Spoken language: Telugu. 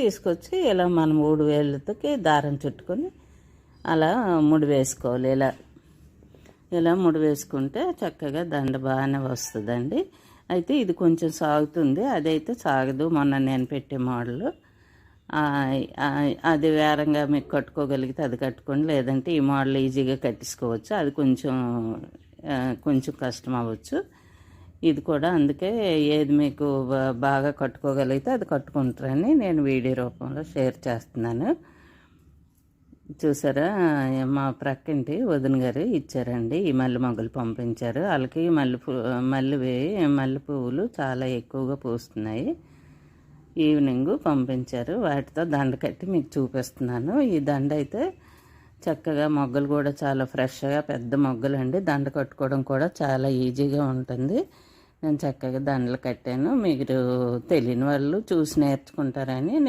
తీసుకొచ్చి ఇలా మనం మూడు వేళ్ళతోకి దారం చుట్టుకొని అలా ముడి వేసుకోవాలి. ఇలా ఇలా ముడి వేసుకుంటే చక్కగా దండ బాగానే వస్తుందండి. అయితే ఇది కొంచెం సాగుతుంది. అదైతే సాగదు. మొన్న నేను పెట్టే మోడల్. అది వేరంగా మీకు కట్టుకోగలిగితే అది కట్టుకోండి. లేదంటే ఈ మోడల్ ఈజీగా కట్టించుకోవచ్చు. అది కొంచెం కొంచెం కష్టం అవ్వచ్చు. ఇది కూడా అందుకే ఏది మీకు బాగా కట్టుకోగలిగితే అది కట్టుకుంటారని నేను వీడియో రూపంలో షేర్ చేస్తున్నాను. చూసారా మా ప్రక్కింటి వదిన గారు ఇచ్చారండి. ఈ మల్లె మొగ్గలు పంపించారు. వాళ్ళకి మల్లె పూ మల్లెవి మల్లె పువ్వులు చాలా ఎక్కువగా పూస్తున్నాయి. ఈవినింగ్ పంపించారు. వాటితో దండ కట్టి మీకు చూపిస్తున్నాను. ఈ దండ అయితే చక్కగా మొగ్గలు కూడా చాలా ఫ్రెష్గా పెద్ద మొగ్గలు అండి దండ కట్టుకోవడం కూడా చాలా ఈజీగా ఉంటుంది. నేను చక్కగా దండలు కట్టాను. మీరు తెలియని వాళ్ళు చూసి నేర్చుకుంటారని నేను